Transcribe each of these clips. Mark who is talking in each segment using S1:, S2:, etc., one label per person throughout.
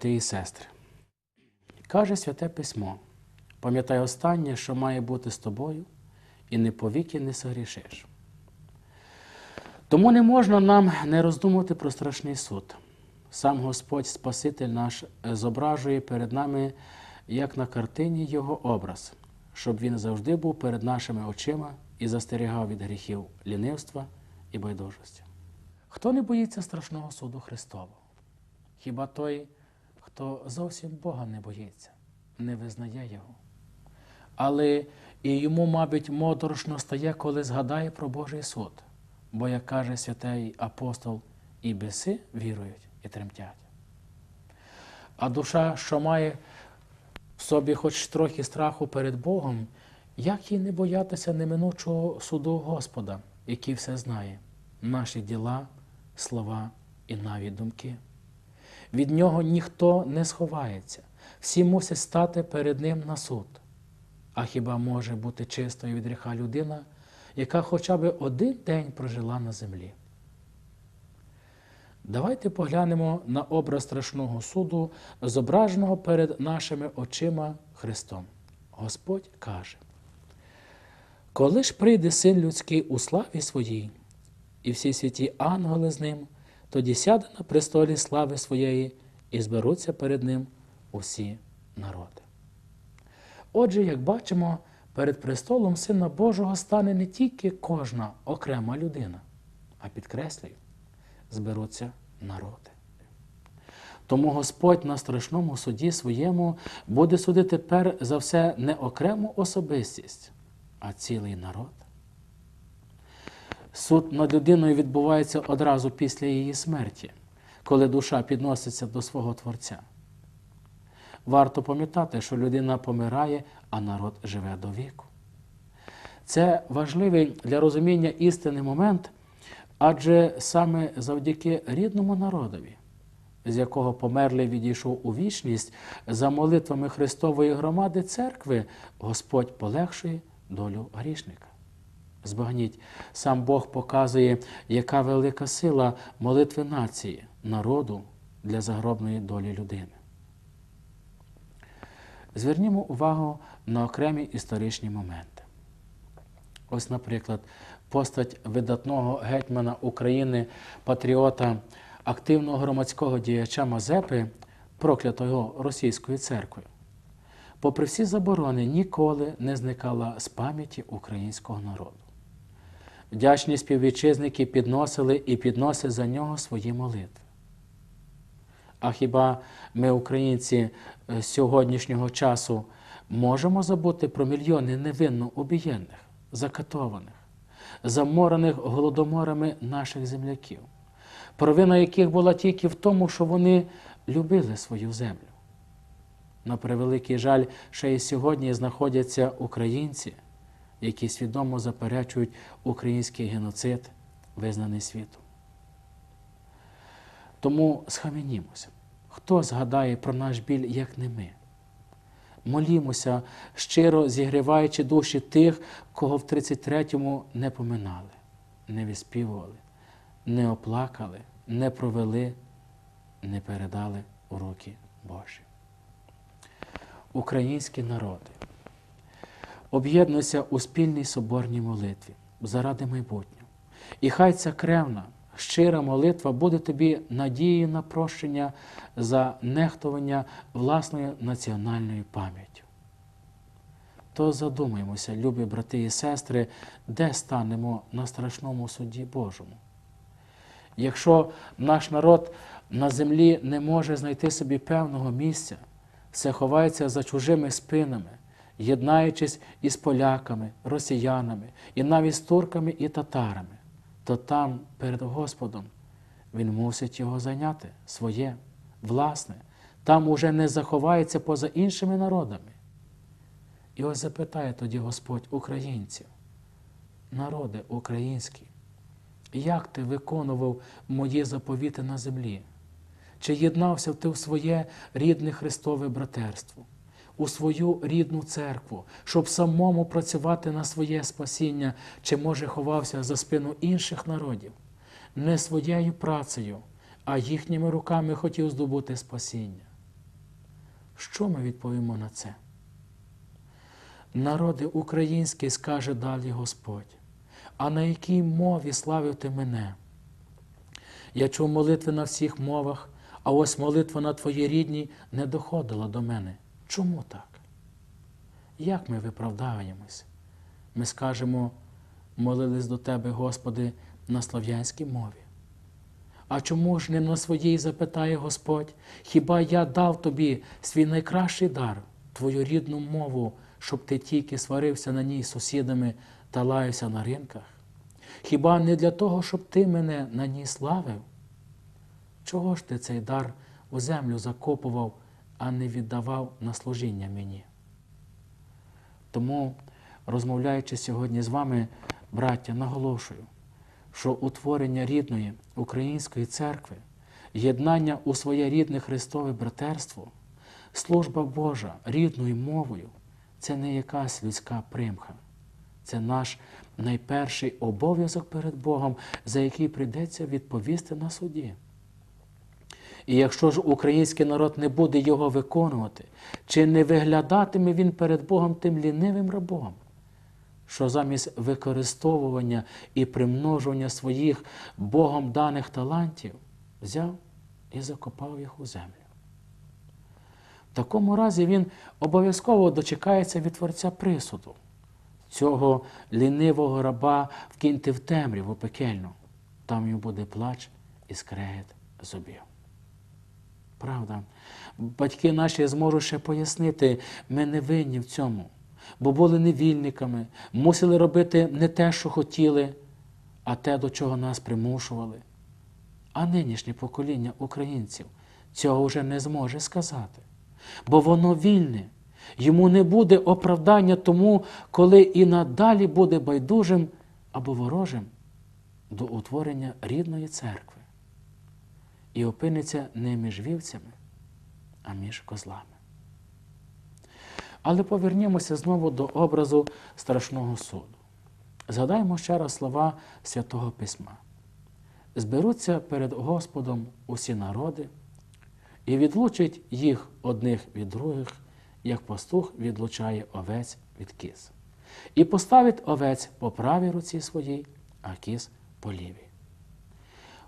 S1: Брати і сестри, каже Святе Письмо, пам'ятай останнє, що має бути з тобою, і не повіки не согрішиш. Тому не можна нам не роздумувати про страшний суд. Сам Господь Спаситель наш зображує перед нами, як на картині, Його образ, щоб він завжди був перед нашими очима і застерігав від гріхів лінивства і байдужості. Хто не боїться страшного суду Христового? Хіба той, хто зовсім Бога не боїться, не визнає Його. Але і йому, мабуть, моторошно стає, коли згадає про Божий суд. Бо, як каже святий апостол, і біси вірують і тремтять. А душа, що має в собі хоч трохи страху перед Богом, як їй не боятися неминучого суду Господа, який все знає, наші діла, слова і навіть думки. Від нього ніхто не сховається, всі мусять стати перед ним на суд. А хіба може бути чистою від гріха людина, яка хоча б один день прожила на землі? Давайте поглянемо на образ страшного суду, зображеного перед нашими очима Христом. Господь каже: Коли ж прийде син людський у славі своїй, і всі святі ангели з ним, тоді сяде на престолі слави своєї і зберуться перед ним усі народи. Отже, як бачимо, перед престолом Сина Божого стане не тільки кожна окрема людина, а підкреслюю, зберуться народи. Тому Господь на страшному суді своєму буде судити тепер за все не окрему особистість, а цілий народ. Суд над людиною відбувається одразу після її смерті, коли душа підноситься до свого Творця. Варто пам'ятати, що людина помирає, а народ живе до віку. Це важливий для розуміння істини момент, адже саме завдяки рідному народові, з якого померлий відійшов у вічність, за молитвами Христової громади церкви Господь полегшує долю грішника. Збагніть, сам Бог показує, яка велика сила молитви нації, народу для загробної долі людини. Звернімо увагу на окремі історичні моменти. Ось, наприклад, постать видатного гетьмана України, патріота, активного громадського діяча Мазепи, проклятого російською церквою, попри всі заборони, ніколи не зникала з пам'яті українського народу. Вдячні співвітчизники підносили і підносять за нього свої молитви. А хіба ми, українці е, сьогоднішнього часу, можемо забути про мільйони невинно убієнних, закатованих, заморених голодоморами наших земляків, провина яких була тільки в тому, що вони любили свою землю? На превеликий жаль, ще й сьогодні знаходяться українці, які свідомо заперечують український геноцид, визнаний світом. Тому схаменімося. Хто згадає про наш біль, як не ми? Молімося, щиро зігріваючи душі тих, кого в 33-му не поминали, не виспівували, не оплакали, не провели, не передали у руки Божі. Українські народи, об'єднуйся у спільній соборній молитві заради майбутнього. І хай ця кревна, щира молитва буде тобі надією на прощення за нехтування власною національною пам'яттю. То задумаймося, любі брати і сестри, де станемо на страшному суді Божому. Якщо наш народ на землі не може знайти собі певного місця, все ховається за чужими спинами, єднаючись із поляками, росіянами, і навіть з турками і татарами, то там, перед Господом, він мусить його зайняти своє, власне, там уже не заховається поза іншими народами. І ось запитає тоді Господь українців, народи українські, як ти виконував мої заповіти на землі? Чи єднався ти в своє рідне Христове братерство, у свою рідну церкву, щоб самому працювати на своє спасіння, чи може ховався за спину інших народів, не своєю працею, а їхніми руками хотів здобути спасіння. Що ми відповімо на це? Народи український, скаже далі Господь, а на якій мові славив ти мене? Я чув молитви на всіх мовах, а ось молитва на твоїй рідній не доходила до мене. Чому так? Як ми виправдаємось? Ми скажемо, молились до Тебе, Господи, на слав'янській мові. А чому ж не на своїй запитає Господь, хіба я дав тобі свій найкращий дар, твою рідну мову, щоб ти тільки сварився на ній з сусідами та лаявся на ринках? Хіба не для того, щоб ти мене на ній славив? Чого ж ти цей дар у землю закопував, а не віддавав на служіння мені? Тому, розмовляючи сьогодні з вами, браття, наголошую, що утворення рідної української церкви, єднання у своє рідне Христове братерство, служба Божа рідною мовою це не якась людська примха. Це наш найперший обов'язок перед Богом, за який прийдеться відповісти на суді. І якщо ж український народ не буде його виконувати, чи не виглядатиме він перед Богом тим лінивим рабом, що замість використовування і примножування своїх Богом даних талантів взяв і закопав їх у землю. В такому разі він обов'язково дочекається від Творця присуду. Цього лінивого раба вкиньте в темряву пекельну, там йому буде плач і скрегет зубів. Правда, батьки наші зможуть ще пояснити, ми не винні в цьому, бо були невільниками, мусили робити не те, що хотіли, а те, до чого нас примушували. А нинішнє покоління українців цього вже не зможе сказати, бо воно вільне. Йому не буде оправдання тому, коли і надалі буде байдужим або ворожим до утворення рідної церкви і опиниться не між вівцями, а між козлами. Але повернімося знову до образу страшного суду. Згадаймо ще раз слова Святого Письма. Зберуться перед Господом усі народи і відлучить їх одних від других, як пастух відлучає овець від кіз. І поставить овець по правій руці своїй, а кіз по лівій.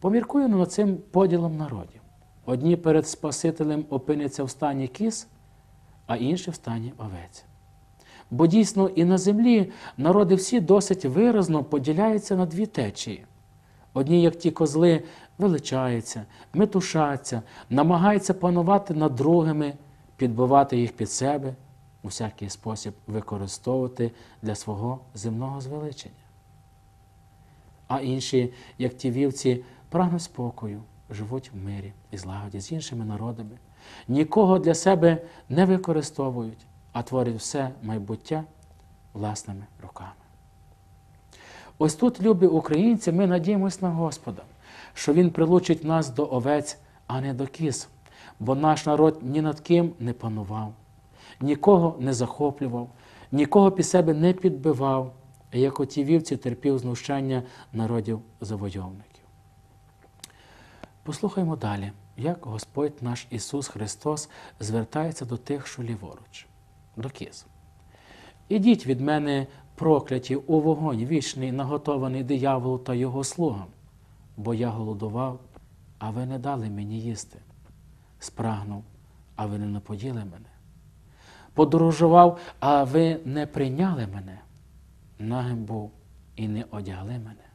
S1: Поміркуємо над цим поділом народів. Одні перед Спасителем опиняться в стані кіз, а інші в стані овець. Бо дійсно і на землі народи всі досить виразно поділяються на дві течії. Одні, як ті козли, величаються, метушаться, намагаються панувати над другими, підбивати їх під себе, у всякий спосіб використовувати для свого земного звеличення. А інші, як ті вівці, прагнуть спокою, живуть в мирі і злагоді з іншими народами, нікого для себе не використовують, а творять все майбуття власними руками. Ось тут, любі українці, ми надіємось на Господа, що Він прилучить нас до овець, а не до кіз, бо наш народ ні над ким не панував, нікого не захоплював, нікого під себе не підбивав, як оті вівці терпів знущання народів завойовників. Послухаймо далі, як Господь наш Ісус Христос звертається до тих, що ліворуч, до кіз. Ідіть від мене, прокляті, у вогонь вічний, наготований дияволу та його слугам, бо я голодував, а ви не дали мені їсти, спрагнув, а ви не напоїли мене. Подорожував, а ви не прийняли мене, нагим був і не одягли мене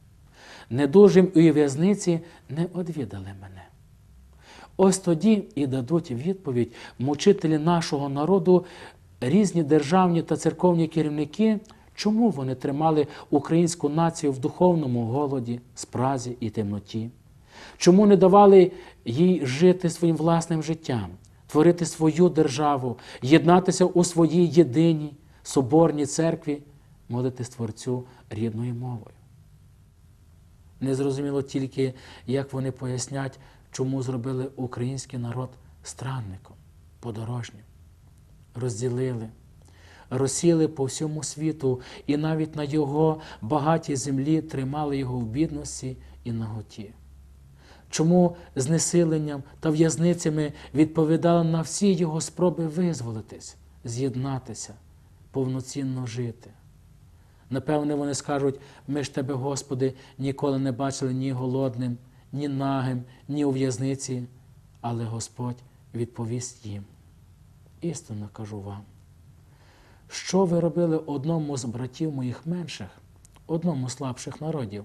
S1: недужим у в'язниці не одвідали мене. Ось тоді і дадуть відповідь мучителі нашого народу, різні державні та церковні керівники, чому вони тримали українську націю в духовному голоді, спразі і темноті, чому не давали їй жити своїм власним життям, творити свою державу, єднатися у своїй єдиній соборній церкві, молитись Творцю рідною мовою. Незрозуміло тільки, як вони пояснять, чому зробили український народ странником, подорожнім. Розділили, розсіли по всьому світу і навіть на його багатій землі тримали його в бідності і наготі. чому знесиленням та в'язницями відповідала на всі його спроби визволитись, з'єднатися, повноцінно жити. Напевне, вони скажуть: ми ж тебе, Господи, ніколи не бачили ні голодним, ні нагим, ні у в'язниці. Але Господь відповість їм. Істинно кажу вам, що ви робили одному з братів моїх менших, одному з слабших народів,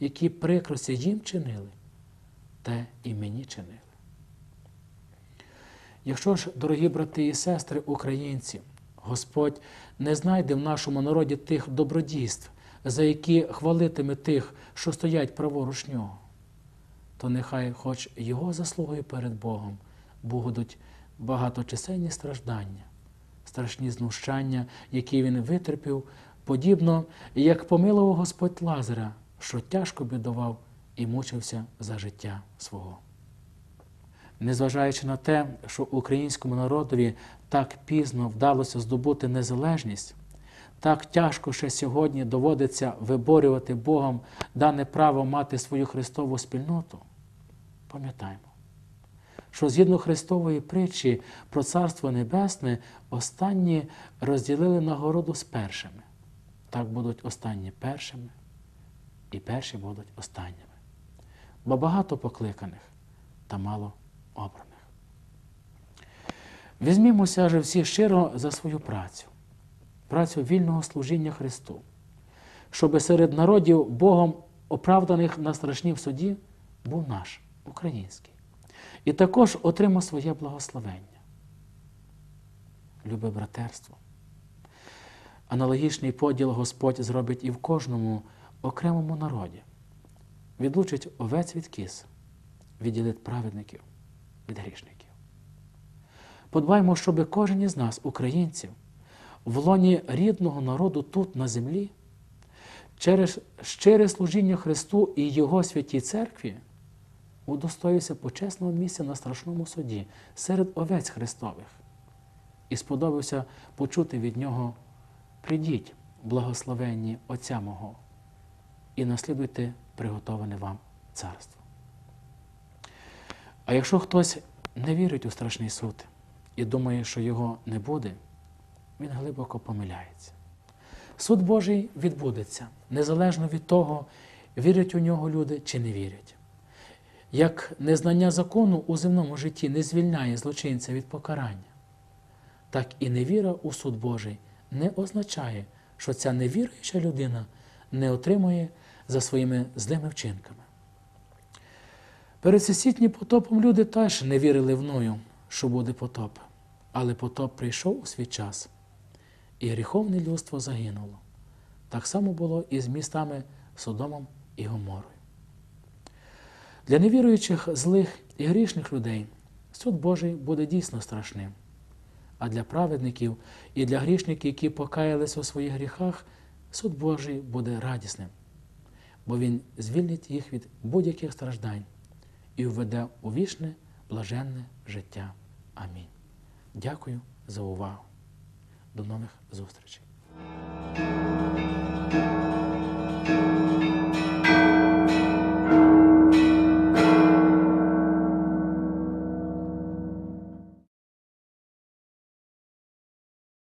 S1: які прикрості їм чинили, те і мені чинили. Якщо ж, дорогі брати і сестри, українці, Господь не знайде в нашому народі тих добродійств, за які хвалитиме тих, що стоять праворуч нього, то нехай, хоч його заслугою перед Богом, будуть багаточисельні страждання, страшні знущання, які він витерпів, подібно, як помилував Господь Лазаря, що тяжко бідував і мучився за життя свого. Незважаючи на те, що українському народові так пізно вдалося здобути незалежність, так тяжко ще сьогодні доводиться виборювати Богом дане право мати свою Христову спільноту, пам'ятаємо, що згідно Христової притчі про Царство Небесне останні розділили нагороду з першими. Так будуть останні першими, і перші будуть останніми. Бо багато покликаних та мало обраних. Візьмімося же всі щиро за свою працю, працю вільного служіння Христу, щоби серед народів Богом оправданих на страшнім суді був наш, український, і також отримав своє благословення. Любе братерство. Аналогічний поділ Господь зробить і в кожному окремому народі. Відлучить овець від кіз, відділить праведників від грішників. Подбаймо, щоб кожен із нас, українців, в лоні рідного народу тут на землі, через щире служіння Христу і Його святій церкві удостоївся почесного місця на страшному суді серед овець Христових і сподобався почути від Нього прийдіть, благословенні Отця мого, і наслідуйте приготоване вам царство. А якщо хтось не вірить у страшний суд і думає, що його не буде, він глибоко помиляється. Суд Божий відбудеться, незалежно від того, вірять у нього люди чи не вірять. Як незнання закону у земному житті не звільняє злочинця від покарання, так і невіра у суд Божий не означає, що ця невіруюча людина не отримує за своїми злими вчинками. Перед всесвітнім потопом люди теж не вірили в ною, що буде потоп, але потоп прийшов у свій час, і гріховне людство загинуло. Так само було і з містами Содомом і Гоморою. Для невіруючих злих і грішних людей суд Божий буде дійсно страшним. А для праведників і для грішників, які покаялися у своїх гріхах, суд Божий буде радісним, бо Він звільнить їх від будь-яких страждань і введе у вічне, блаженне життя. Амінь. Дякую за увагу. До нових зустрічей.